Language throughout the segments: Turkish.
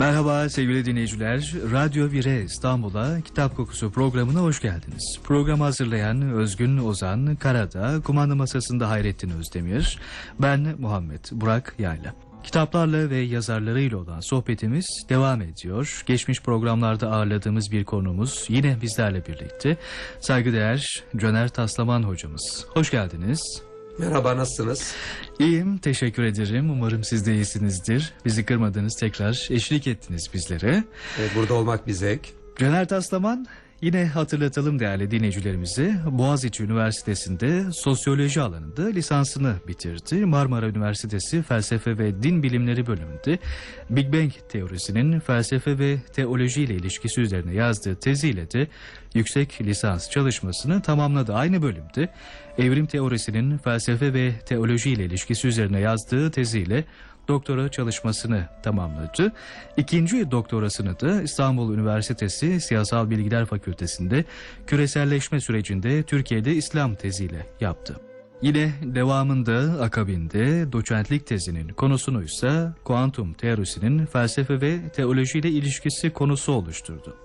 Merhaba sevgili dinleyiciler. Radyo 1'e İstanbul'a Kitap Kokusu programına hoş geldiniz. Programı hazırlayan Özgün Ozan Karada, kumanda masasında Hayrettin Özdemir, ben Muhammed Burak Yayla. Kitaplarla ve yazarlarıyla olan sohbetimiz devam ediyor. Geçmiş programlarda ağırladığımız bir konumuz yine bizlerle birlikte. Saygıdeğer Caner Taslaman hocamız. Hoş geldiniz. Merhaba nasılsınız? İyiyim, teşekkür ederim. Umarım siz de iyisinizdir. Bizi kırmadınız, tekrar eşlik ettiniz bizlere. Ee, Burada olmak bir zevk. Caner Taslaman yine hatırlatalım değerli dinleyicilerimizi. Boğaziçi Üniversitesi'nde sosyoloji alanında lisansını bitirdi. Marmara Üniversitesi Felsefe ve Din Bilimleri bölümünde Big Bang teorisinin felsefe ve teoloji ile ilişkisi üzerine yazdığı teziyle de yüksek lisans çalışmasını tamamladı. Aynı bölümde evrim teorisinin felsefe ve teoloji ile ilişkisi üzerine yazdığı teziyle doktora çalışmasını tamamladı. İkinci doktorasını da İstanbul Üniversitesi Siyasal Bilgiler Fakültesi'nde küreselleşme sürecinde Türkiye'de İslam teziyle yaptı. Yine devamında akabinde doçentlik tezinin konusunu ise kuantum teorisinin felsefe ve teoloji ile ilişkisi konusu oluşturdu.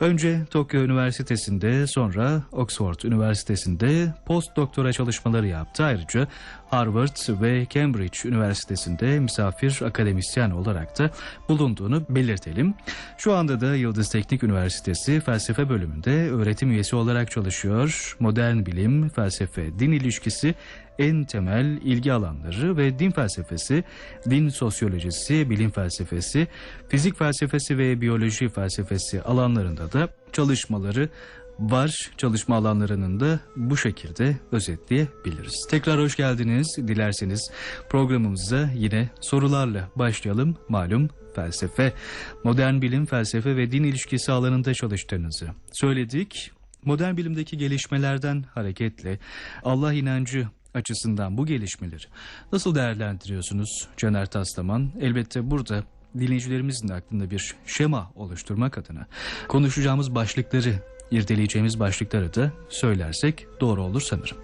Önce Tokyo Üniversitesi'nde sonra Oxford Üniversitesi'nde post doktora çalışmaları yaptı. Ayrıca Harvard ve Cambridge Üniversitesi'nde misafir akademisyen olarak da bulunduğunu belirtelim. Şu anda da Yıldız Teknik Üniversitesi Felsefe Bölümünde öğretim üyesi olarak çalışıyor. Modern bilim, felsefe, din ilişkisi en temel ilgi alanları ve din felsefesi, din sosyolojisi, bilim felsefesi, fizik felsefesi ve biyoloji felsefesi alanlarında da çalışmaları var. Çalışma alanlarının da bu şekilde özetleyebiliriz. Tekrar hoş geldiniz. Dilerseniz programımıza yine sorularla başlayalım. Malum felsefe, modern bilim, felsefe ve din ilişkisi alanında çalıştığınızı söyledik. Modern bilimdeki gelişmelerden hareketle Allah inancı açısından bu gelişmeleri nasıl değerlendiriyorsunuz Caner Taslaman? Elbette burada dinleyicilerimizin de aklında bir şema oluşturmak adına konuşacağımız başlıkları, irdeleyeceğimiz başlıkları da söylersek doğru olur sanırım.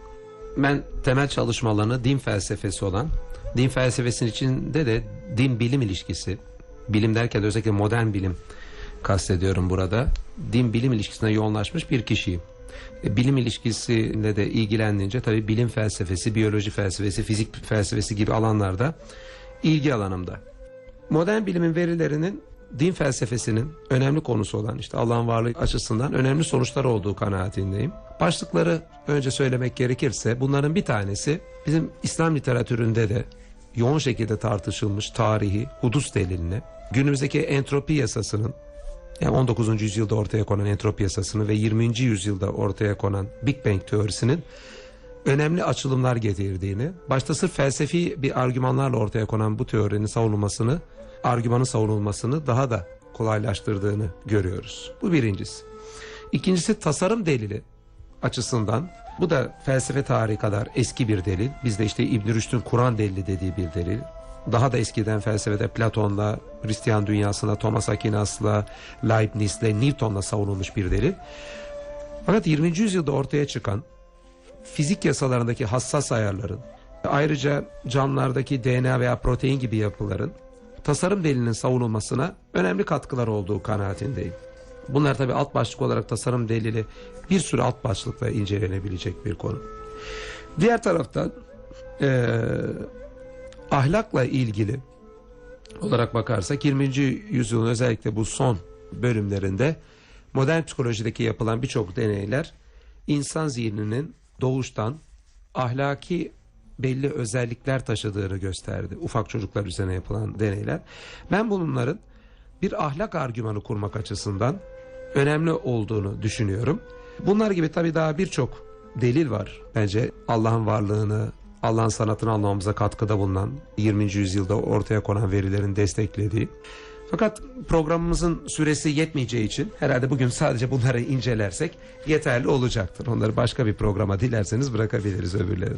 Ben temel çalışma alanı din felsefesi olan, din felsefesinin içinde de din bilim ilişkisi, bilim derken de özellikle modern bilim kastediyorum burada. Din bilim ilişkisine yoğunlaşmış bir kişiyim. E, Bilim ilişkisiyle de ilgilendiğince tabii bilim felsefesi, biyoloji felsefesi, fizik felsefesi gibi alanlarda ilgi alanımda. Modern bilimin verilerinin din felsefesinin önemli konusu olan işte Allah'ın varlığı açısından önemli sonuçlar olduğu kanaatindeyim. Başlıkları önce söylemek gerekirse bunların bir tanesi bizim İslam literatüründe de yoğun şekilde tartışılmış tarihi hudus delilini, günümüzdeki entropi yasasının yani 19. yüzyılda ortaya konan entropi yasasını ve 20. yüzyılda ortaya konan Big Bang teorisinin önemli açılımlar getirdiğini, başta sırf felsefi bir argümanlarla ortaya konan bu teorinin savunulmasını, argümanın savunulmasını daha da kolaylaştırdığını görüyoruz. Bu birincisi. İkincisi tasarım delili açısından bu da felsefe tarihi kadar eski bir delil. Bizde işte İbn Rüşd'ün Kur'an delili dediği bir delil. Daha da eskiden felsefede Platon'la, Hristiyan dünyasında Thomas Aquinas'la, Leibniz'le, Newton'la savunulmuş bir delil. Fakat 20. yüzyılda ortaya çıkan fizik yasalarındaki hassas ayarların, ayrıca canlılardaki DNA veya protein gibi yapıların tasarım delilinin savunulmasına önemli katkılar olduğu kanaatindeyim. Bunlar tabi alt başlık olarak tasarım delili bir sürü alt başlıkla incelenebilecek bir konu. Diğer taraftan eee, ahlakla ilgili olarak bakarsak 20. yüzyılın özellikle bu son bölümlerinde modern psikolojideki yapılan birçok deneyler insan zihninin doğuştan ahlaki belli özellikler taşıdığını gösterdi. Ufak çocuklar üzerine yapılan deneyler. Ben bunların bir ahlak argümanı kurmak açısından önemli olduğunu düşünüyorum. Bunlar gibi tabii daha birçok delil var. Bence Allah'ın varlığını, Allah'ın sanatını anlamamıza katkıda bulunan 20. yüzyılda ortaya konan verilerin desteklediği. Fakat programımızın süresi yetmeyeceği için herhalde bugün sadece bunları incelersek yeterli olacaktır. Onları başka bir programa dilerseniz bırakabiliriz öbürlerini.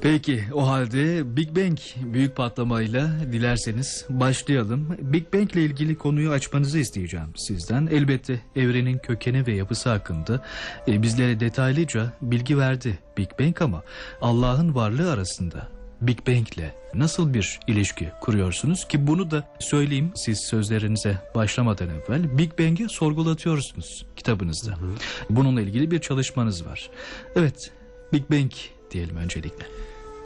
Peki o halde Big Bang büyük patlamayla dilerseniz başlayalım. Big Bang ile ilgili konuyu açmanızı isteyeceğim sizden. Elbette evrenin kökeni ve yapısı hakkında e, bizlere detaylıca bilgi verdi Big Bang ama Allah'ın varlığı arasında Big Bang ile nasıl bir ilişki kuruyorsunuz ki bunu da söyleyeyim siz sözlerinize başlamadan evvel Big Bang'i sorgulatıyorsunuz kitabınızda. Bununla ilgili bir çalışmanız var. Evet Big Bang diyelim öncelikle.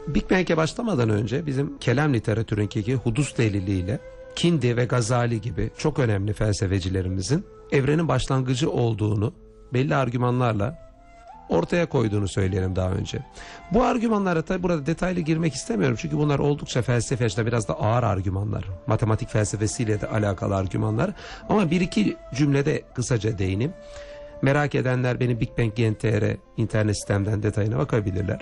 Big Bang'e başlamadan önce bizim kelam literatüründeki hudus deliliyle Kindi ve Gazali gibi çok önemli felsefecilerimizin evrenin başlangıcı olduğunu belli argümanlarla ortaya koyduğunu söyleyelim daha önce. Bu argümanlara tabi burada detaylı girmek istemiyorum çünkü bunlar oldukça felsefe açıdan biraz da ağır argümanlar. Matematik felsefesiyle de alakalı argümanlar. Ama bir iki cümlede kısaca değineyim. Merak edenler beni Big Bang GNTR internet sitemden detayına bakabilirler.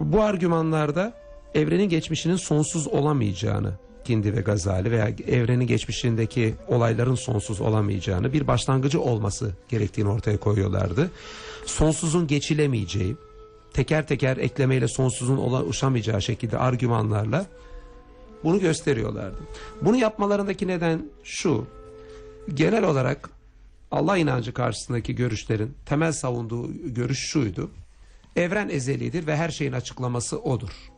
Bu argümanlarda evrenin geçmişinin sonsuz olamayacağını Kindi ve Gazali veya evrenin geçmişindeki olayların sonsuz olamayacağını bir başlangıcı olması gerektiğini ortaya koyuyorlardı. Sonsuzun geçilemeyeceği, teker teker eklemeyle sonsuzun ulaşamayacağı şekilde argümanlarla bunu gösteriyorlardı. Bunu yapmalarındaki neden şu. Genel olarak Allah inancı karşısındaki görüşlerin temel savunduğu görüş şuydu. Evren ezelidir ve her şeyin açıklaması odur.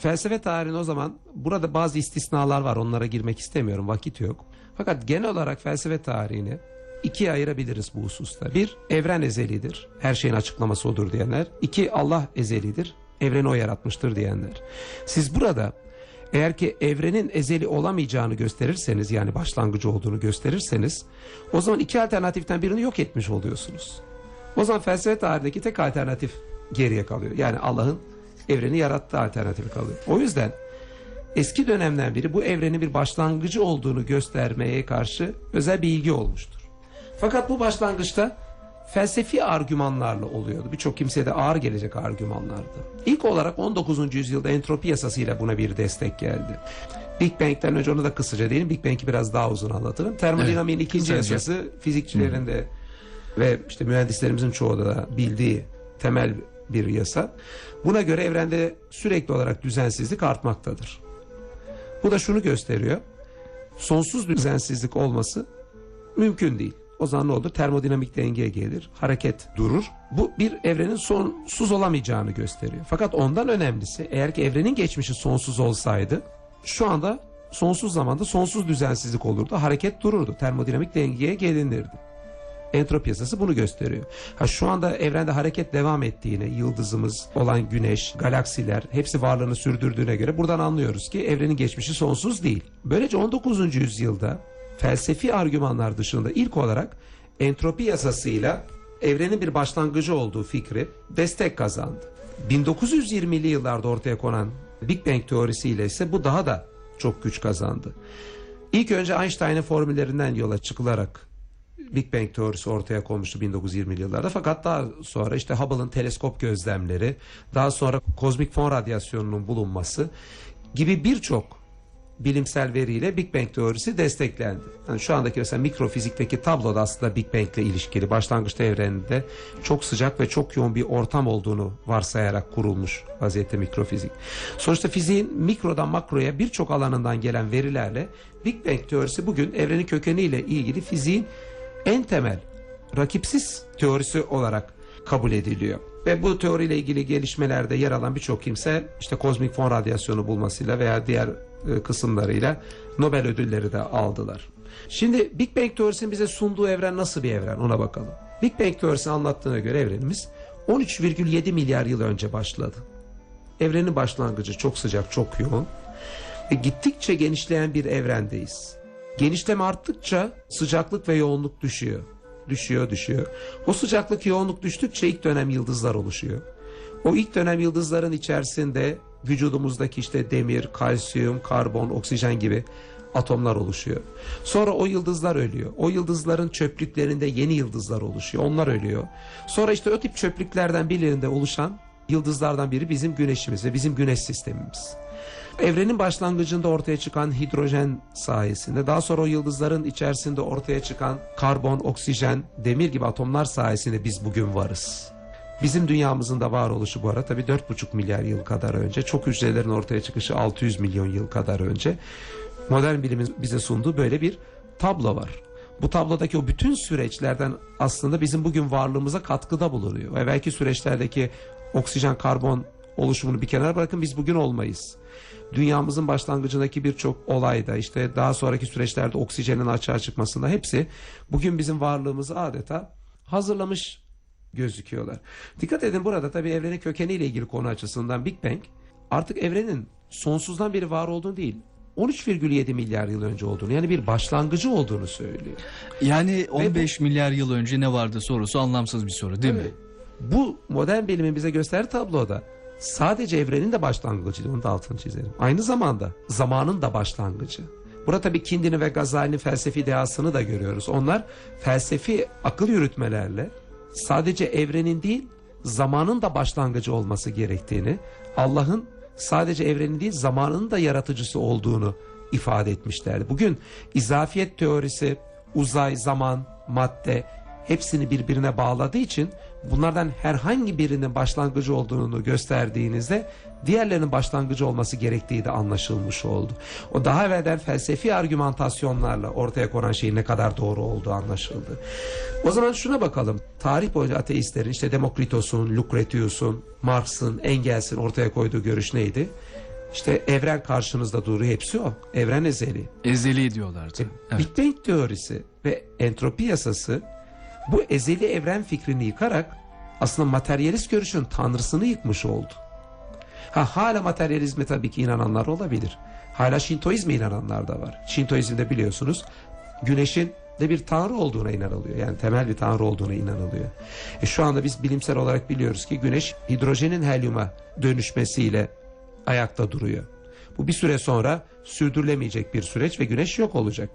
Felsefe tarihinin o zaman burada bazı istisnalar var. Onlara girmek istemiyorum. Vakit yok. Fakat genel olarak felsefe tarihini ikiye ayırabiliriz bu hususta. Bir, evren ezelidir. Her şeyin açıklaması odur diyenler. İki, Allah ezelidir. Evreni o yaratmıştır diyenler. Siz burada eğer ki evrenin ezeli olamayacağını gösterirseniz yani başlangıcı olduğunu gösterirseniz o zaman iki alternatiften birini yok etmiş oluyorsunuz. O zaman felsefe tarihindeki tek alternatif geriye kalıyor. Yani Allah'ın evreni yarattığı alternatifi kalıyor. O yüzden eski dönemden beri bu evrenin bir başlangıcı olduğunu göstermeye karşı özel bir ilgi olmuştur. Fakat bu başlangıçta felsefi argümanlarla oluyordu. Birçok kimseye de ağır gelecek argümanlardı. İlk olarak 19. yüzyılda entropi yasasıyla buna bir destek geldi. Big Bang'den önce onu da kısaca değilim. Big Bang'i biraz daha uzun anlatırım. Termodinamiğin Evet, ikinci kısaca. yasası fizikçilerin de ve işte mühendislerimizin çoğu da bildiği temel bir yasa. Buna göre evrende sürekli olarak düzensizlik artmaktadır. Bu da şunu gösteriyor. Sonsuz düzensizlik olması mümkün değil. O zaman ne olur? Termodinamik dengeye gelir. Hareket durur. Bu bir evrenin sonsuz olamayacağını gösteriyor. Fakat ondan önemlisi eğer ki evrenin geçmişi sonsuz olsaydı şu anda sonsuz zamanda sonsuz düzensizlik olurdu. Hareket dururdu. Termodinamik dengeye gelinirdi. Entropi yasası bunu gösteriyor. Ha şu anda evrende hareket devam ettiğini, yıldızımız olan güneş, galaksiler hepsi varlığını sürdürdüğüne göre buradan anlıyoruz ki evrenin geçmişi sonsuz değil. Böylece 19. yüzyılda felsefi argümanlar dışında ilk olarak entropi yasasıyla evrenin bir başlangıcı olduğu fikri destek kazandı. 1920'li yıllarda ortaya konan Big Bang teorisiyle ise bu daha da çok güç kazandı. İlk önce Einstein'ın formüllerinden yola çıkılarak Big Bang teorisi ortaya konmuştu 1920'li yıllarda. Fakat daha sonra işte Hubble'ın teleskop gözlemleri, daha sonra kozmik fon radyasyonunun bulunması gibi birçok bilimsel veriyle Big Bang teorisi desteklendi. Yani şu andaki mesela mikrofizikteki tablo da aslında Big Bang ile ilişkili. Başlangıçta evreninde çok sıcak ve çok yoğun bir ortam olduğunu varsayarak kurulmuş vaziyette mikrofizik. Sonuçta fiziğin mikrodan makroya birçok alanından gelen verilerle Big Bang teorisi bugün evrenin kökeniyle ilgili fiziğin en temel rakipsiz teorisi olarak kabul ediliyor. Ve bu teoriyle ilgili gelişmelerde yer alan birçok kimse işte kozmik fon radyasyonu bulmasıyla veya diğer e, kısımlarıyla Nobel ödülleri de aldılar. Şimdi Big Bang teorisinin bize sunduğu evren nasıl bir evren ona bakalım. Big Bang teorisinin anlattığına göre evrenimiz 13,7 milyar yıl önce başladı. Evrenin başlangıcı çok sıcak, çok yoğun. Ve gittikçe genişleyen bir evrendeyiz. Genişleme arttıkça sıcaklık ve yoğunluk düşüyor. Düşüyor, düşüyor. O sıcaklık, yoğunluk düştükçe ilk dönem yıldızlar oluşuyor. O ilk dönem yıldızların içerisinde vücudumuzdaki işte demir, kalsiyum, karbon, oksijen gibi atomlar oluşuyor. Sonra o yıldızlar ölüyor. O yıldızların çöplüklerinde yeni yıldızlar oluşuyor. Onlar ölüyor. Sonra işte o tip çöplüklerden birinde oluşan yıldızlardan biri bizim güneşimiz ve bizim güneş sistemimiz. Evrenin başlangıcında ortaya çıkan hidrojen sayesinde daha sonra o yıldızların içerisinde ortaya çıkan karbon, oksijen, demir gibi atomlar sayesinde biz bugün varız. Bizim dünyamızın da varoluşu bu arada tabii 4,5 milyar yıl kadar önce, çok hücrelerin ortaya çıkışı 600 milyon yıl kadar önce modern bilimin bize sunduğu böyle bir tablo var. Bu tablodaki o bütün süreçlerden aslında bizim bugün varlığımıza katkıda bulunuyor. Ve belki süreçlerdeki oksijen, karbon oluşumunu bir kenara bırakın biz bugün olmayız. Dünyamızın başlangıcındaki birçok olayda işte daha sonraki süreçlerde oksijenin açığa çıkmasında hepsi bugün bizim varlığımızı adeta hazırlamış gözüküyorlar. Dikkat edin burada tabii evrenin kökeniyle ilgili konu açısından Big Bang artık evrenin sonsuzdan beri var olduğunu değil 13,7 milyar yıl önce olduğunu yani bir başlangıcı olduğunu söylüyor. Yani 15 milyar yıl önce ne vardı sorusu anlamsız bir soru değil mi? Evet. Bu modern bilimin bize gösterdiği tabloda sadece evrenin de başlangıcı, onun da altını çizelim. Aynı zamanda zamanın da başlangıcı. Burada tabii Kindini ve Gazali'nin felsefi dehasını da görüyoruz. Onlar felsefi akıl yürütmelerle sadece evrenin değil zamanın da başlangıcı olması gerektiğini, Allah'ın sadece evrenin değil zamanın da yaratıcısı olduğunu ifade etmişlerdi. Bugün izafiyet teorisi, uzay, zaman, madde hepsini birbirine bağladığı için bunlardan herhangi birinin başlangıcı olduğunu gösterdiğinizde diğerlerinin başlangıcı olması gerektiği de anlaşılmış oldu. O daha evvelden felsefi argümantasyonlarla ortaya konan şeyin ne kadar doğru olduğu anlaşıldı. O zaman şuna bakalım. Tarih boyunca ateistlerin işte Demokritos'un, Lucretius'un, Marx'ın, Engels'in ortaya koyduğu görüş neydi? İşte evren karşınızda duruyor. Hepsi o. Evren ezeli. Ezeli diyorlardı. Evet. Big Bang teorisi ve entropi yasası bu ezeli evren fikrini yıkarak aslında materyalist görüşün tanrısını yıkmış oldu. Ha hala materyalizme tabii ki inananlar olabilir. Hala Şintoizme inananlar da var. Şintoizmde biliyorsunuz güneşin de bir tanrı olduğuna inanılıyor. Yani temel bir tanrı olduğuna inanılıyor. E şu anda biz bilimsel olarak biliyoruz ki güneş hidrojenin helyuma dönüşmesiyle ayakta duruyor. Bu bir süre sonra sürdürülemeyecek bir süreç ve güneş yok olacak.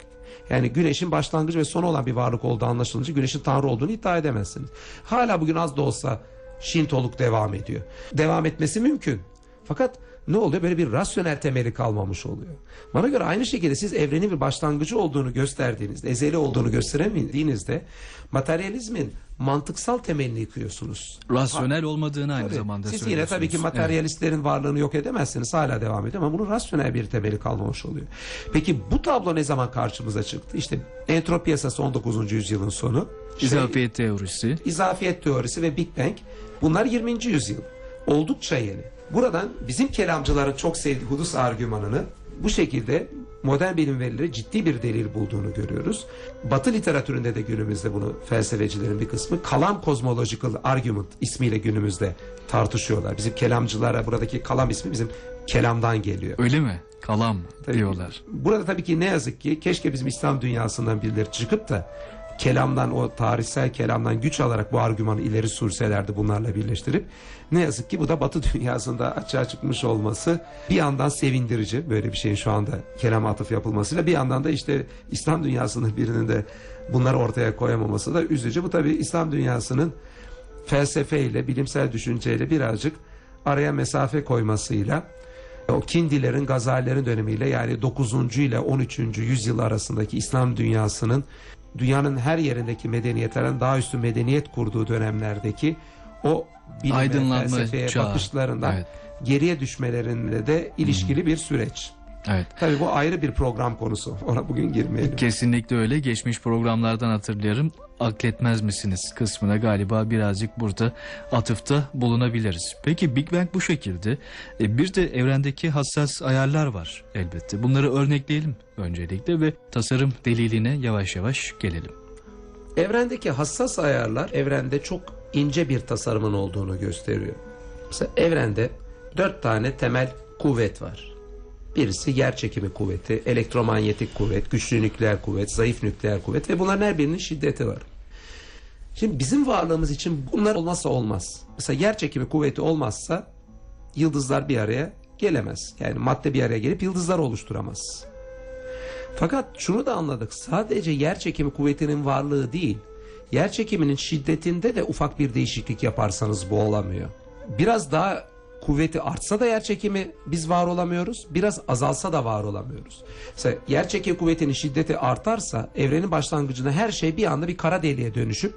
Yani güneşin başlangıcı ve sonu olan bir varlık olduğu anlaşılınca güneşin tanrı olduğunu iddia edemezsiniz. Hala bugün az da olsa Şintoluk devam ediyor. Devam etmesi mümkün. Fakat ne oluyor? Böyle bir rasyonel temeli kalmamış oluyor. Bana göre aynı şekilde siz evrenin bir başlangıcı olduğunu gösterdiğinizde, ezeli olduğunu gösteremediğinizde materyalizmin mantıksal temelini yıkıyorsunuz. Rasyonel olmadığını aynı Tabii. zamanda Siz yine tabii ki söylüyorsunuz. materyalistlerin varlığını yok edemezsiniz. Hala devam ediyor ama bunun rasyonel bir temeli kalmamış oluyor. Peki bu tablo ne zaman karşımıza çıktı? İşte entropi yasası 19. yüzyılın sonu. Evet. Şey, İzafiyet teorisi. izafiyet teorisi ve Big Bang bunlar 20. yüzyıl. Oldukça yeni. Buradan bizim kelamcıların çok sevdiği hudus argümanını bu şekilde modern bilim verileri ciddi bir delil bulduğunu görüyoruz. Batı literatüründe de günümüzde bunu felsefecilerin bir kısmı kalam cosmological argument ismiyle günümüzde tartışıyorlar. Bizim kelamcılara buradaki kalam ismi bizim kelamdan geliyor. Öyle mi? Kalam Tabii. diyorlar. Burada tabii ki ne yazık ki keşke bizim İslam dünyasından birileri çıkıp da kelamdan o tarihsel kelamdan güç alarak bu argümanı ileri sürselerdi bunlarla birleştirip ne yazık ki bu da Batı dünyasında açığa çıkmış olması bir yandan sevindirici böyle bir şeyin şu anda kelama atıf yapılmasıyla bir yandan da işte İslam dünyasının birinin de bunları ortaya koyamaması da üzücü. Bu tabii İslam dünyasının felsefeyle bilimsel düşünceyle birazcık araya mesafe koymasıyla o Kindilerin, Gazalilerin dönemiyle yani 9. ile 13. yüzyıl arasındaki İslam dünyasının dünyanın her yerindeki medeniyetlerden daha üstün medeniyet kurduğu dönemlerdeki o bilime, Aydınlanma felsefeye çağı. bakışlarından Evet. geriye düşmelerinle de ilişkili bir süreç. Evet. Tabii bu ayrı bir program konusu. Ona bugün girmeyelim. Kesinlikle öyle. Geçmiş programlardan hatırlıyorum. Akletmez misiniz kısmına galiba birazcık burada atıfta bulunabiliriz. Peki Big Bang bu şekilde. E, bir de evrendeki hassas ayarlar var elbette. Bunları örnekleyelim öncelikle ve tasarım deliline yavaş yavaş gelelim. Evrendeki hassas ayarlar evrende çok ince bir tasarımın olduğunu gösteriyor. Mesela evrende dört tane temel kuvvet var. Birisi yer çekimi kuvveti, elektromanyetik kuvvet, güçlü nükleer kuvvet, zayıf nükleer kuvvet ve bunların her birinin şiddeti var. Şimdi bizim varlığımız için bunlar olmazsa olmaz. Mesela yer çekimi kuvveti olmazsa yıldızlar bir araya gelemez. Yani madde bir araya gelip yıldızlar oluşturamaz. Fakat şunu da anladık. Sadece yer çekimi kuvvetinin varlığı değil, yer çekiminin şiddetinde de ufak bir değişiklik yaparsanız bu olamıyor. Biraz daha kuvveti artsa da yer çekimi biz var olamıyoruz. Biraz azalsa da var olamıyoruz. Mesela yer çekimi kuvvetinin şiddeti artarsa evrenin başlangıcında her şey bir anda bir kara deliğe dönüşüp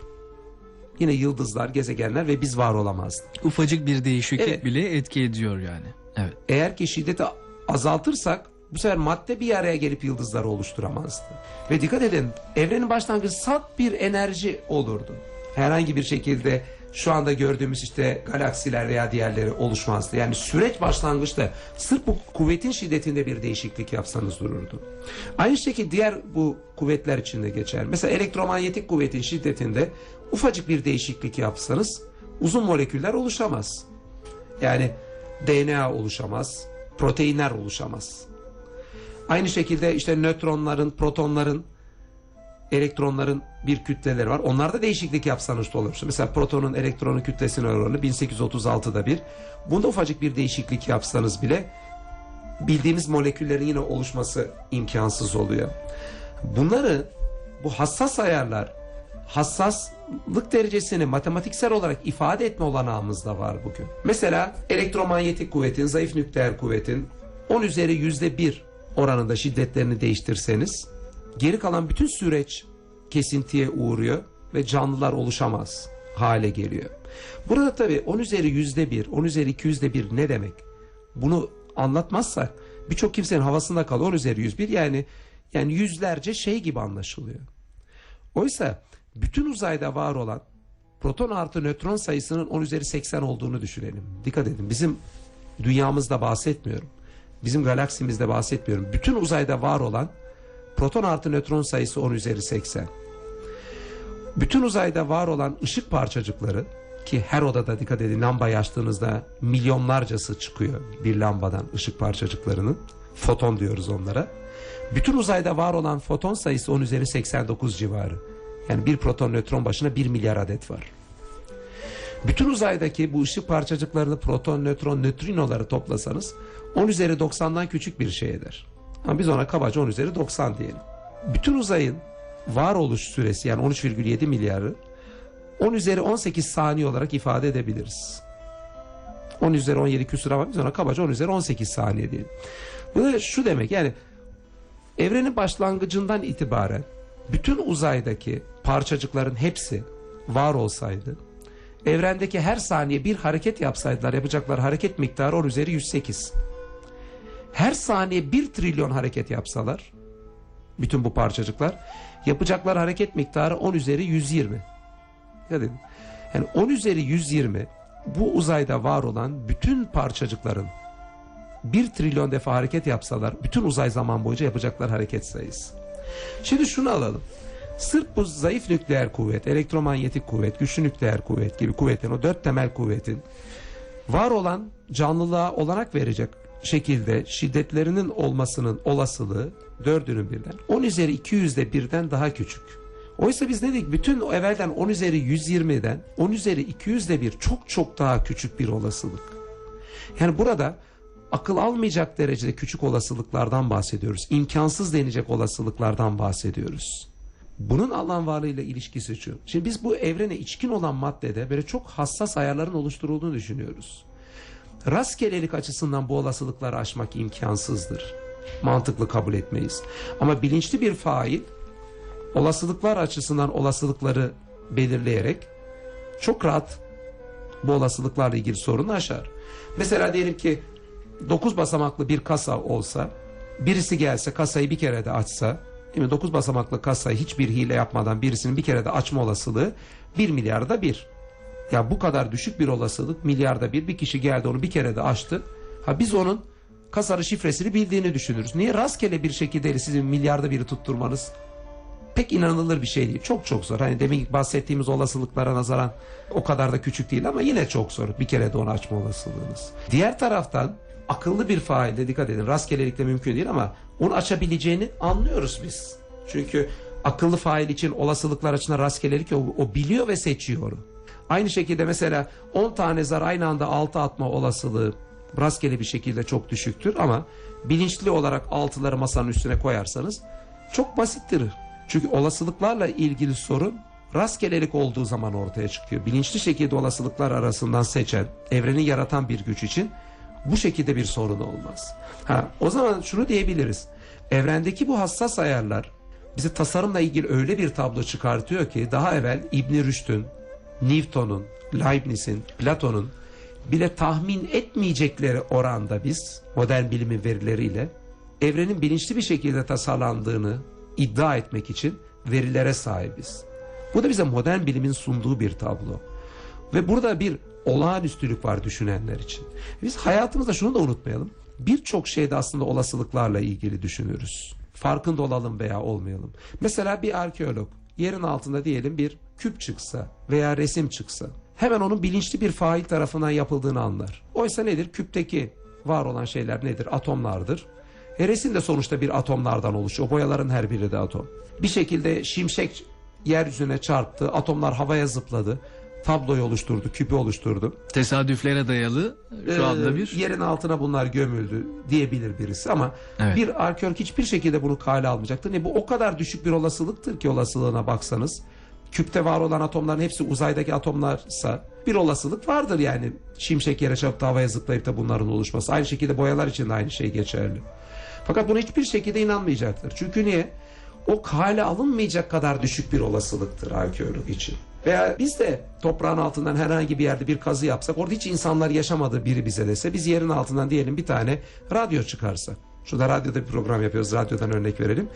yine yıldızlar, gezegenler ve biz var olamazdık. Ufacık bir değişiklik Evet. bile etki ediyor yani. Evet. Eğer ki şiddeti azaltırsak bu sefer madde bir araya gelip yıldızları oluşturamazdı. Ve dikkat edin evrenin başlangıcı salt bir enerji olurdu. Herhangi bir şekilde şu anda gördüğümüz işte galaksiler veya diğerleri oluşmazdı. Yani süreç başlangıçta sırf bu kuvvetin şiddetinde bir değişiklik yapsanız dururdu. Aynı şekilde diğer bu kuvvetler için de geçer. Mesela elektromanyetik kuvvetin şiddetinde ufacık bir değişiklik yapsanız uzun moleküller oluşamaz. Yani DNA oluşamaz, proteinler oluşamaz. Aynı şekilde işte nötronların, protonların, elektronların bir kütleleri var. Onlarda değişiklik yapsanız da olur. Mesela protonun elektronun kütlesine oranı 1836'da bir. Bunda ufacık bir değişiklik yapsanız bile bildiğimiz moleküllerin yine oluşması imkansız oluyor. Bunları bu hassas ayarlar hassaslık derecesini matematiksel olarak ifade etme olanağımız da var bugün. Mesela elektromanyetik kuvvetin, zayıf nükleer kuvvetin 10 üzeri yüzde bir oranında şiddetlerini değiştirseniz geri kalan bütün süreç kesintiye uğruyor ve canlılar oluşamaz hale geliyor. Burada tabii 10 üzeri yüzde bir, 10 üzeri 2 yüzde bir ne demek? Bunu anlatmazsak birçok kimsenin havasında kalıyor 10 üzeri 101 yani yani yüzlerce şey gibi anlaşılıyor. Oysa bütün uzayda var olan proton artı nötron sayısının 10 üzeri 80 olduğunu düşünelim. Dikkat edin bizim dünyamızda bahsetmiyorum. Bizim galaksimizde bahsetmiyorum. Bütün uzayda var olan proton artı nötron sayısı 10 üzeri 80. Bütün uzayda var olan ışık parçacıkları ki her odada dikkat edin lambayı açtığınızda milyonlarcası çıkıyor bir lambadan ışık parçacıklarının. Foton diyoruz onlara. Bütün uzayda var olan foton sayısı 10 üzeri 89 civarı. Yani bir proton nötron başına 1 milyar adet var. Bütün uzaydaki bu ışık parçacıklarını proton, nötron, nötrinoları toplasanız 10 üzeri 90'dan küçük bir şey eder. Ama biz ona kabaca 10 üzeri 90 diyelim. Bütün uzayın varoluş süresi yani 13,7 milyarı 10 üzeri 18 saniye olarak ifade edebiliriz. 10 üzeri 17 küsur ama biz ona kabaca 10 üzeri 18 saniye diyelim. Bu da şu demek yani evrenin başlangıcından itibaren bütün uzaydaki parçacıkların hepsi var olsaydı evrendeki her saniye bir hareket yapsaydılar yapacakları hareket miktarı 10 üzeri 108. Her saniye 1 trilyon hareket yapsalar bütün bu parçacıklar yapacakları hareket miktarı 10 üzeri 120. Dikkat. Yani 10 üzeri 120 bu uzayda var olan bütün parçacıkların 1 trilyon defa hareket yapsalar bütün uzay zaman boyunca yapacaklar hareket sayısı. Şimdi şunu alalım. Sırf bu zayıf nükleer kuvvet, elektromanyetik kuvvet, güçlü nükleer kuvvet gibi kuvvetin o dört temel kuvvetin var olan canlılığa olanak verecek şekilde şiddetlerinin olmasının olasılığı dördünün birden 10 üzeri 200'de birden daha küçük. Oysa biz dedik? Bütün evvelden 10 üzeri 120'den 10 üzeri 200'de bir çok çok daha küçük bir olasılık. Yani burada akıl almayacak derecede küçük olasılıklardan bahsediyoruz. İmkansız denecek olasılıklardan bahsediyoruz. Bunun alan varlığıyla ilişkisi şu. Şimdi biz bu evrene içkin olan maddede böyle çok hassas ayarların oluşturulduğunu düşünüyoruz. Rastgelelik açısından bu olasılıkları aşmak imkansızdır. Mantıklı kabul etmeyiz. Ama bilinçli bir fail olasılıklar açısından olasılıkları belirleyerek çok rahat bu olasılıklarla ilgili sorunu aşar. Mesela diyelim ki 9 basamaklı bir kasa olsa birisi gelse kasayı bir kere de açsa değil mi? 9 basamaklı kasayı hiçbir hile yapmadan birisinin bir kere de açma olasılığı 1 milyarda bir. Ya bu kadar düşük bir olasılık milyarda bir bir kişi geldi onu bir kere de açtı. Ha biz onun kasanın şifresini bildiğini düşünürüz. Niye rastgele bir şekilde sizin milyarda biri tutturmanız pek inanılır bir şey değil. Çok çok zor. Hani demin bahsettiğimiz olasılıklara nazaran o kadar da küçük değil ama yine çok zor. Bir kere de onu açma olasılığınız. Diğer taraftan akıllı bir failde dikkat edin rastgelelikle mümkün değil ama onu açabileceğini anlıyoruz biz. Çünkü akıllı fail için olasılıklar açısından rastgelelik o, o biliyor ve seçiyor. Aynı şekilde mesela 10 tane zar aynı anda 6 atma olasılığı rastgele bir şekilde çok düşüktür ama bilinçli olarak altıları masanın üstüne koyarsanız çok basittir. Çünkü olasılıklarla ilgili sorun rastgelelik olduğu zaman ortaya çıkıyor. Bilinçli şekilde olasılıklar arasından seçen, evreni yaratan bir güç için bu şekilde bir sorun olmaz. Ha, o zaman şunu diyebiliriz. Evrendeki bu hassas ayarlar bize tasarımla ilgili öyle bir tablo çıkartıyor ki daha evvel İbn Rüşd'ün, Newton'un, Leibniz'in, Platon'un bile tahmin etmeyecekleri oranda biz modern bilimin verileriyle evrenin bilinçli bir şekilde tasarlandığını iddia etmek için verilere sahibiz. Bu da bize modern bilimin sunduğu bir tablo. Ve burada bir olağanüstülük var düşünenler için. Biz hayatımızda şunu da unutmayalım. Birçok şeyde aslında olasılıklarla ilgili düşünürüz. Farkında olalım veya olmayalım. Mesela bir arkeolog yerin altında diyelim bir küp çıksa veya resim çıksa hemen onun bilinçli bir fail tarafından yapıldığını anlar. Oysa nedir? Küpteki var olan şeyler nedir? Atomlardır. E resim de sonuçta bir atomlardan oluşuyor. O boyaların her biri de atom. Bir şekilde şimşek yeryüzüne çarptı, atomlar havaya zıpladı. Tabloyu oluşturdu, küpü oluşturdu. Tesadüflere dayalı şu Ee, anda bir yerin altına bunlar gömüldü diyebilir birisi ama Evet. bir arkeolog hiçbir şekilde bunu kale almayacaktır. Ne bu o kadar düşük bir olasılıktır ki olasılığına baksanız. Küpte var olan atomların hepsi uzaydaki atomlarsa bir olasılık vardır yani. Şimşek yere çarpıp da havaya zıplayıp da bunların oluşması. Aynı şekilde boyalar için de aynı şey geçerli. Fakat buna hiçbir şekilde inanmayacaktır. Çünkü niye? O kale alınmayacak kadar düşük bir olasılıktır arkeolog için. Veya biz de toprağın altından herhangi bir yerde bir kazı yapsak orada hiç insanlar yaşamadığı biri bize dese biz yerin altından diyelim bir tane radyo çıkarsak. Şurada radyoda bir program yapıyoruz. Radyodan örnek verelim.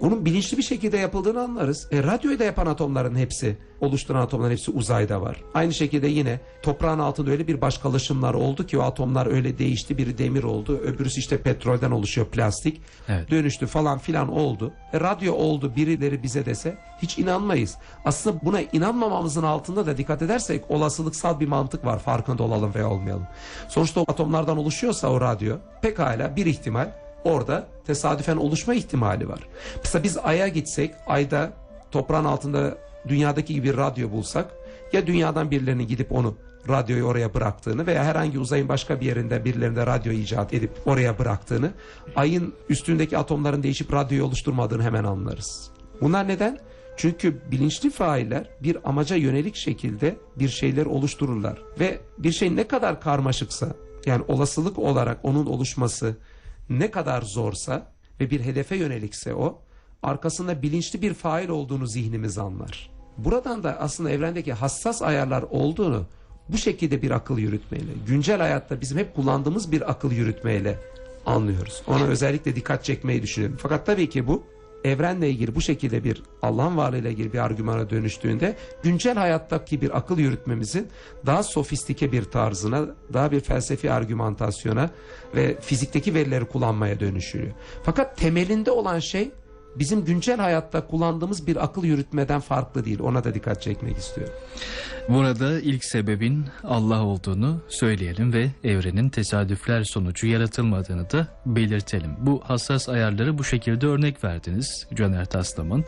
Onun bilinçli bir şekilde yapıldığını anlarız. E, radyoyu da yapan atomların hepsi, oluşturan atomların hepsi uzayda var. Aynı şekilde yine toprağın altında öyle bir başkalaşımlar oldu ki o atomlar öyle değişti. Biri demir oldu, öbürüsü işte petrolden oluşuyor plastik. Evet. Dönüştü falan filan oldu. E, radyo oldu birileri bize dese hiç inanmayız. Aslında buna inanmamamızın altında da dikkat edersek olasılıksal bir mantık var. Farkında olalım veya olmayalım. Sonuçta o atomlardan oluşuyorsa o radyo pekala bir ihtimal orada tesadüfen oluşma ihtimali var. Mesela biz Ay'a gitsek Ay'da toprağın altında dünyadaki gibi bir radyo bulsak ya dünyadan birilerinin gidip onu radyoyu oraya bıraktığını veya herhangi uzayın başka bir yerinde birilerinde radyo icat edip oraya bıraktığını ayın üstündeki atomların değişip radyoyu oluşturmadığını hemen anlarız. Bunlar neden? Çünkü bilinçli failler bir amaca yönelik şekilde bir şeyler oluştururlar ve bir şey ne kadar karmaşıksa yani olasılık olarak onun oluşması ne kadar zorsa ve bir hedefe yönelikse o arkasında bilinçli bir fail olduğunu zihnimiz anlar. Buradan da aslında evrendeki hassas ayarlar olduğunu bu şekilde bir akıl yürütmeyle, güncel hayatta bizim hep kullandığımız bir akıl yürütmeyle anlıyoruz. Ona özellikle dikkat çekmeyi düşünüyorum. Fakat tabii ki bu evrenle ilgili bu şekilde bir Allah'ın varlığıyla ilgili bir argümana dönüştüğünde güncel hayattaki bir akıl yürütmemizin daha sofistike bir tarzına, daha bir felsefi argümantasyona ve fizikteki verileri kullanmaya dönüşüyor. Fakat temelinde olan şey bizim güncel hayatta kullandığımız bir akıl yürütmeden farklı değil. Ona da dikkat çekmek istiyorum. Burada ilk sebebin Allah olduğunu söyleyelim ve evrenin tesadüfler sonucu yaratılmadığını da belirtelim. Bu hassas ayarları bu şekilde örnek verdiniz Caner Taslaman.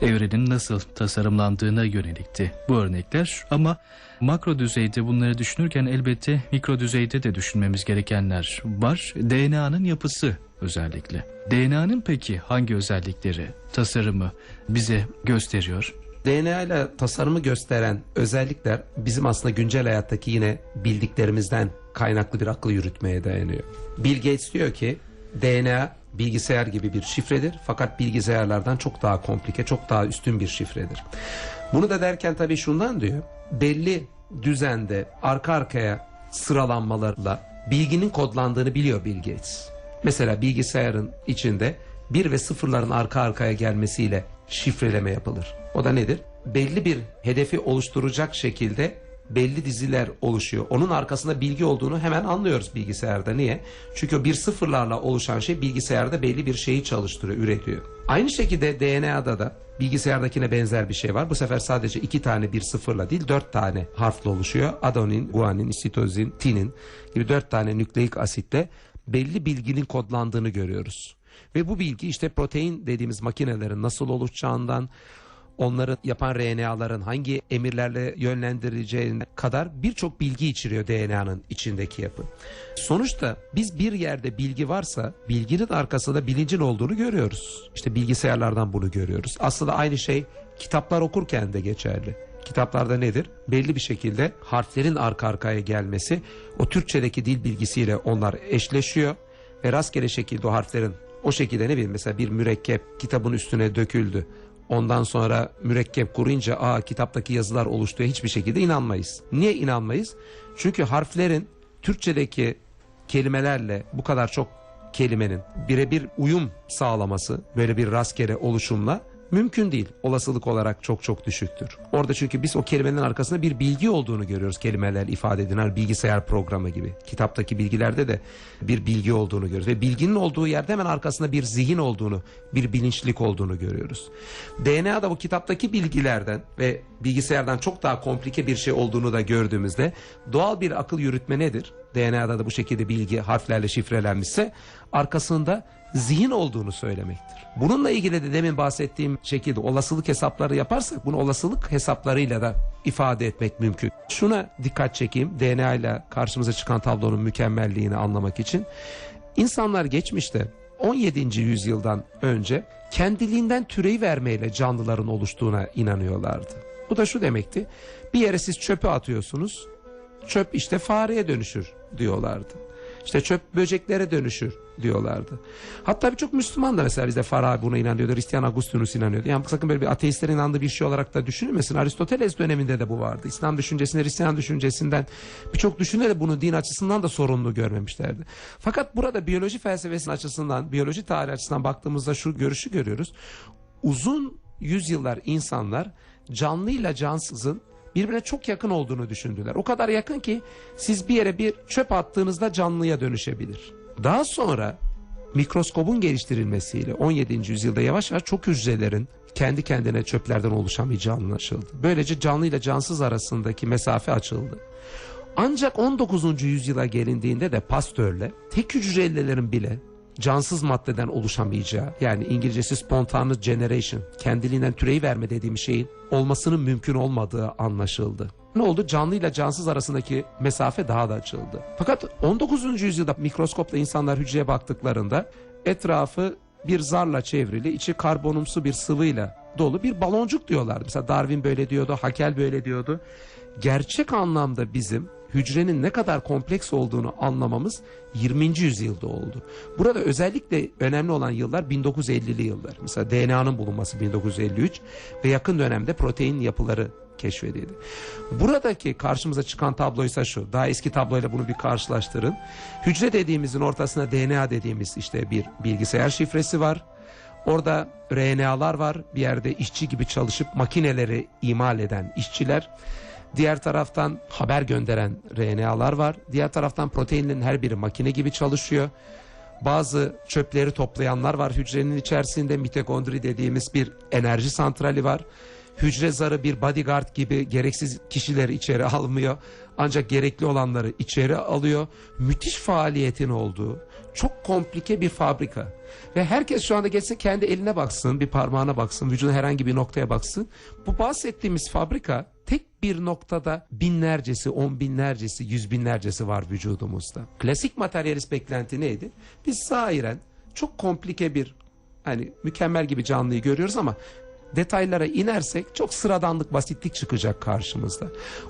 Evrenin nasıl tasarımlandığına yönelikti bu örnekler ama makro düzeyde bunları düşünürken elbette mikro düzeyde de düşünmemiz gerekenler var. DNA'nın yapısı özellikle. DNA'nın peki hangi özellikleri, tasarımı bize gösteriyor? DNA ile tasarımı gösteren özellikler bizim aslında güncel hayattaki yine bildiklerimizden kaynaklı bir akıl yürütmeye dayanıyor. Bill Gates diyor ki DNA bilgisayar gibi bir şifredir fakat bilgisayarlardan çok daha komplike, çok daha üstün bir şifredir. Bunu da derken tabii şundan diyor. Belli düzende arka arkaya sıralanmalarla bilginin kodlandığını biliyor Bill Gates. Mesela bilgisayarın içinde bir ve sıfırların arka arkaya gelmesiyle şifreleme yapılır. O da nedir? Belli bir hedefi oluşturacak şekilde belli diziler oluşuyor. Onun arkasında bilgi olduğunu hemen anlıyoruz bilgisayarda. Niye? Çünkü o bir sıfırlarla oluşan şey bilgisayarda belli bir şeyi çalıştırıyor, üretiyor. Aynı şekilde DNA'da da bilgisayardakine benzer bir şey var. Bu sefer sadece iki tane bir sıfırla değil dört tane harfle oluşuyor. Adonin, guanin, sitozin, tinin gibi dört tane nükleik asitle belli bilginin kodlandığını görüyoruz. Ve bu bilgi işte protein dediğimiz makinelerin nasıl oluşacağından, onları yapan RNA'ların hangi emirlerle yönlendirileceğine kadar birçok bilgi içeriyor DNA'nın içindeki yapı. Sonuçta biz bir yerde bilgi varsa bilginin arkasında bilincin olduğunu görüyoruz. İşte bilgisayarlardan bunu görüyoruz. Aslında aynı şey kitaplar okurken de geçerli. Kitaplarda nedir? Belli bir şekilde harflerin arka arkaya gelmesi o Türkçedeki dil bilgisiyle onlar eşleşiyor ve rastgele şekilde o harflerin o şekilde ne bileyim mesela bir mürekkep kitabın üstüne döküldü. Ondan sonra mürekkep kuruyunca aa kitaptaki yazılar oluştuğu hiçbir şekilde inanmayız. Niye inanmayız? Çünkü harflerin Türkçedeki kelimelerle bu kadar çok kelimenin birebir uyum sağlaması böyle bir rastgele oluşumla Mümkün değil. Olasılık olarak çok çok düşüktür. Orada çünkü biz o kelimelerin arkasında bir bilgi olduğunu görüyoruz. Kelimeler ifade edilen bilgisayar programı gibi. Kitaptaki bilgilerde de bir bilgi olduğunu görüyoruz. Ve bilginin olduğu yerde hemen arkasında bir zihin olduğunu, bir bilinçlik olduğunu görüyoruz. DNA'da bu kitaptaki bilgilerden ve bilgisayardan çok daha komplike bir şey olduğunu da gördüğümüzde doğal bir akıl yürütme nedir? DNA'da da bu şekilde bilgi harflerle şifrelenmişse arkasında zihin olduğunu söylemektir. Bununla ilgili de demin bahsettiğim şekilde olasılık hesapları yaparsak bunu olasılık hesaplarıyla da ifade etmek mümkün. Şuna dikkat çekeyim DNA ile karşımıza çıkan tablonun mükemmelliğini anlamak için. İnsanlar geçmişte 17. yüzyıldan önce kendiliğinden türeyi vermeyle canlıların oluştuğuna inanıyorlardı. Bu da şu demekti. Bir yere siz çöpü atıyorsunuz. Çöp işte fareye dönüşür diyorlardı. İşte çöp böceklere dönüşür diyorlardı. Hatta birçok Müslüman da mesela bizde Farabi buna inanıyordu. Hristiyan Augustinus inanıyordu. Yani sakın böyle bir ateistlerin inandığı bir şey olarak da düşünülmesin. Aristoteles döneminde de bu vardı. İslam düşüncesinde, Hristiyan düşüncesinden birçok düşünür de bunu din açısından da sorunlu görmemişlerdi. Fakat burada biyoloji felsefesinin açısından, biyoloji tarihi açısından baktığımızda şu görüşü görüyoruz. Uzun yüzyıllar insanlar canlıyla cansızın birbirine çok yakın olduğunu düşündüler. O kadar yakın ki siz bir yere bir çöp attığınızda canlıya dönüşebilir. Daha sonra mikroskobun geliştirilmesiyle 17. yüzyılda yavaş yavaş çok hücrelerin kendi kendine çöplerden oluşamayacağı anlaşıldı. Böylece canlı ile cansız arasındaki mesafe açıldı. Ancak 19. yüzyıla gelindiğinde de Pasteur'le tek hücrelilerin bile cansız maddeden oluşamayacağı yani İngilizcesi spontaneous generation kendiliğinden türeyi verme dediğim şeyin olmasının mümkün olmadığı anlaşıldı. Ne oldu? Canlı ile cansız arasındaki mesafe daha da açıldı. Fakat 19. yüzyılda mikroskopla insanlar hücreye baktıklarında etrafı bir zarla çevrili, içi karbonumsu bir sıvıyla dolu bir baloncuk diyorlardı. Mesela Darwin böyle diyordu, Haeckel böyle diyordu. Gerçek anlamda bizim hücrenin ne kadar kompleks olduğunu anlamamız 20. yüzyılda oldu. Burada özellikle önemli olan yıllar 1950'li yıllar. Mesela DNA'nın bulunması 1953 ve yakın dönemde protein yapıları keşfedildi. Buradaki karşımıza çıkan tabloysa şu. Daha eski tabloyla bunu bir karşılaştırın. Hücre dediğimizin ortasına DNA dediğimiz işte bir bilgisayar şifresi var. Orada RNA'lar var. Bir yerde işçi gibi çalışıp makineleri imal eden işçiler. Diğer taraftan haber gönderen RNA'lar var. Diğer taraftan proteinlerin her biri makine gibi çalışıyor. Bazı çöpleri toplayanlar var hücrenin içerisinde. Mitokondri dediğimiz bir enerji santrali var. Hücre zarı bir bodyguard gibi gereksiz kişileri içeri almıyor. Ancak gerekli olanları içeri alıyor. Müthiş faaliyetin olduğu çok komplike bir fabrika. Ve herkes şu anda geçse kendi eline baksın, bir parmağına baksın, vücudun herhangi bir noktaya baksın. Bu bahsettiğimiz fabrika tek bir noktada binlercesi, on binlercesi, yüz binlercesi var vücudumuzda. Klasik materyalist beklenti neydi? Biz zahiren çok komplike bir hani mükemmel gibi canlıyı görüyoruz ama detaylara inersek çok sıradanlık, basitlik çıkacak karşımızda.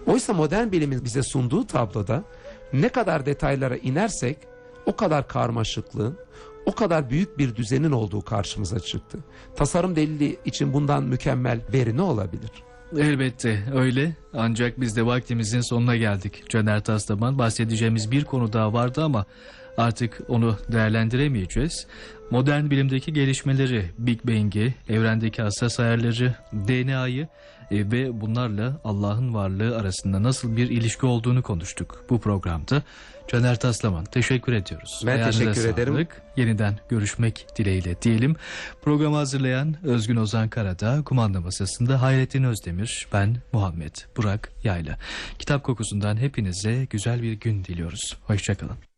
Oysa modern bilimin bize sunduğu tabloda ne kadar detaylara inersek o kadar karmaşıklığın, o kadar büyük bir düzenin olduğu karşımıza çıktı. Tasarım delili için bundan mükemmel veri ne olabilir? Elbette öyle ancak biz de vaktimizin sonuna geldik. Caner Taslaman bahsedeceğimiz bir konu daha vardı ama artık onu değerlendiremeyeceğiz. Modern bilimdeki gelişmeleri, Big Bang'i, evrendeki hassas ayarları, DNA'yı e, ve bunlarla Allah'ın varlığı arasında nasıl bir ilişki olduğunu konuştuk bu programda. Caner Taslaman teşekkür ediyoruz. Ben Ayağınıza teşekkür ederim. sağlık. Yeniden görüşmek dileğiyle diyelim. Programı hazırlayan Özgün Ozan Karadağ, kumanda masasında Hayrettin Özdemir, ben Muhammed Burak Yayla. Kitap kokusundan hepinize güzel bir gün diliyoruz. Hoşçakalın.